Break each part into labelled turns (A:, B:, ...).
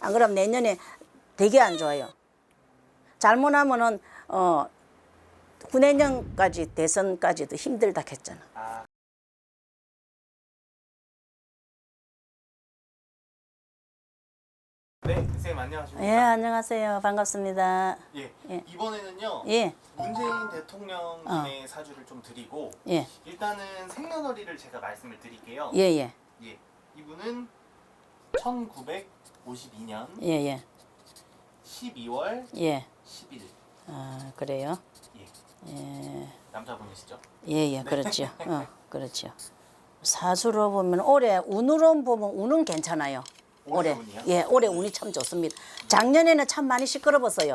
A: 안 그러면 내년에 되게 안 좋아요. 잘못하면은 어 후내년까지 대선까지도 힘들다 했잖아.
B: 아, 네, 선생님 안녕하십니까?
A: 예, 안녕하세요. 반갑습니다.
B: 예.
A: 예.
B: 이번에는요.
A: 예,
B: 문재인 대통령님의 사주를 좀 드리고
A: 예,
B: 일단은 생년월일을 제가 말씀을 드릴게요.
A: 예, 예,
B: 예. 이분은 1952년
A: 예, 예,
B: 12월
A: 예.
B: 10일.
A: 아, 그래요?
B: 예.
A: 예,
B: 남자분이시죠?
A: 예, 예, 그렇죠. 어, 그렇죠. 사수로 보면 올해 운으로 보면 운은 괜찮아요.
B: 올해
A: 올해,
B: 운이요?
A: 예, 올해 운이 참 좋습니다. 작년에는 참 많이 시끄러웠어요.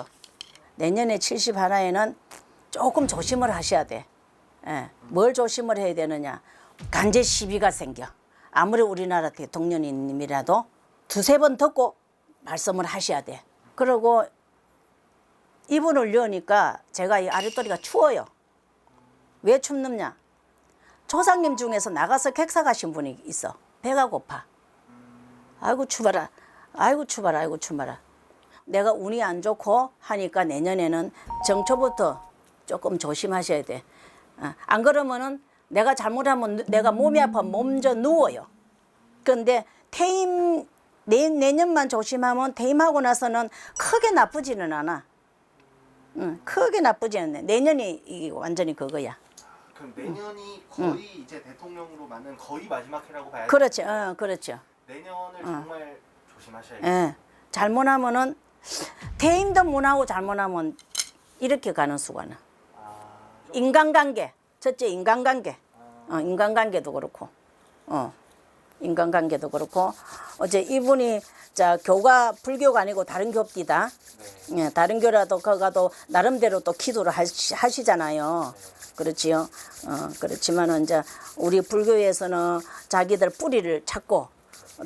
A: 내년에 70 하나에는 조금 조심을 하셔야 돼. 예, 뭘 조심을 해야 되느냐? 간제 시비가 생겨. 아무리 우리나라 대통령님이라도 두세 번 듣고 말씀을 하셔야 돼. 그리고 이분을 여니까 제가 이 아랫도리가 추워요. 왜 춥느냐? 조상님 중에서 나가서 객사 가신 분이 있어. 배가 고파. 아이고 추봐라. 아이고 추봐라. 아이고 추봐라. 내가 운이 안 좋고 하니까 내년에는 정초부터 조금 조심하셔야 돼. 어, 안 그러면은 내가 잘못하면 누- 내가 몸이 아파 몸져 누워요. 그런데 퇴임 내, 내년만 조심하면 퇴임하고 나서는 크게 나쁘지는 않아. 응, 크게 나쁘지는 않네. 내년이 이게 완전히 그거야.
B: 그럼 내년이 거의 이제 대통령으로 맞는 거의 마지막 해라고 봐야죠.
A: 그렇죠. 어, 그렇죠.
B: 내년을 정말 조심하셔야 돼요.
A: 예. 잘못하면은 퇴임도 못하고 잘못하면 이렇게 가는 수가 나.
B: 아, 좀
A: 인간관계. 첫째 인간관계. 어, 인간관계도 그렇고. 어. 인간관계도 그렇고. 어제 이분이 자 교가 불교가 아니고 다른 교입니다.
B: 네.
A: 예, 다른 교라도 거가도 나름대로 또 기도를 하시, 하시잖아요. 그렇지요. 어, 그렇지만은 이제 우리 불교에서는 자기들 뿌리를 찾고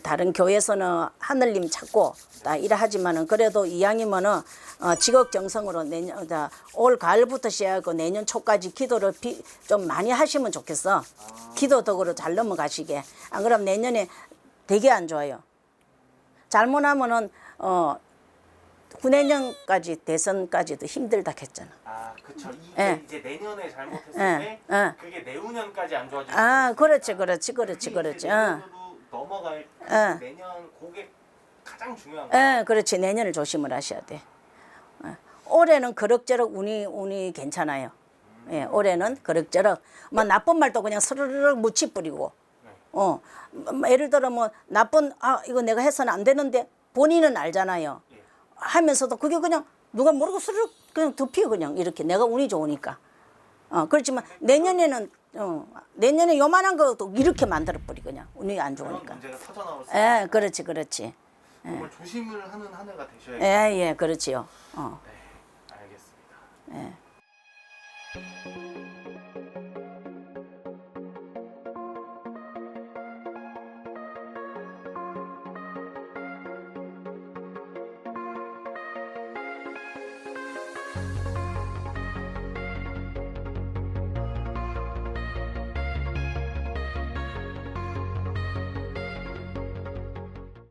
A: 다른 교회에서는 하늘님 찾고 다 이러하지만은 그래도 이왕이면은 어, 지극정성으로 내년 자, 올 가을부터 시작하고 내년 초까지 기도를 비, 좀 많이 하시면 좋겠어. 기도 덕으로 잘 넘어가시게. 안 그럼 내년에 되게 안 좋아요. 잘못하면은 어 후내년까지 대선까지도 힘들다 했잖아.
B: 아, 그쵸. 이게
A: 예.
B: 이제 내년에 잘못했을
A: 예,
B: 때
A: 예.
B: 그게 내후년까지 안 좋아지고
A: 아, 그렇지, 그렇지, 그렇지, 그렇지. 어.
B: 넘어갈 그
A: 예.
B: 내년 그게 가장 중요한 거예요.
A: 예, 그렇지. 내년을 조심을 하셔야 돼. 예. 올해는 그럭저럭 운이 운이 괜찮아요. 예, 올해는 그럭저럭. 뭐 나쁜 말도 그냥 스르르륵 묻히 뿌리고. 어, 뭐 예를 들어 뭐 나쁜 아 이거 내가 해서는 안 되는데 본인은 알잖아요.
B: 예.
A: 하면서도 그게 그냥 누가 모르고 스르륵 그냥 덮여 그냥 이렇게 내가 운이 좋으니까. 어, 그렇지만 내년에는 어, 내년에 요만한 것도 이렇게 만들어 버리 그냥 운이 안 좋으니까.
B: 문제가 터져 나올 수
A: 예. 그렇지, 그렇지.
B: 정말 조심을 하는 한 해가 되셔야
A: 예. 예, 그렇지요. 어.
B: 네, 알겠습니다.
A: 예.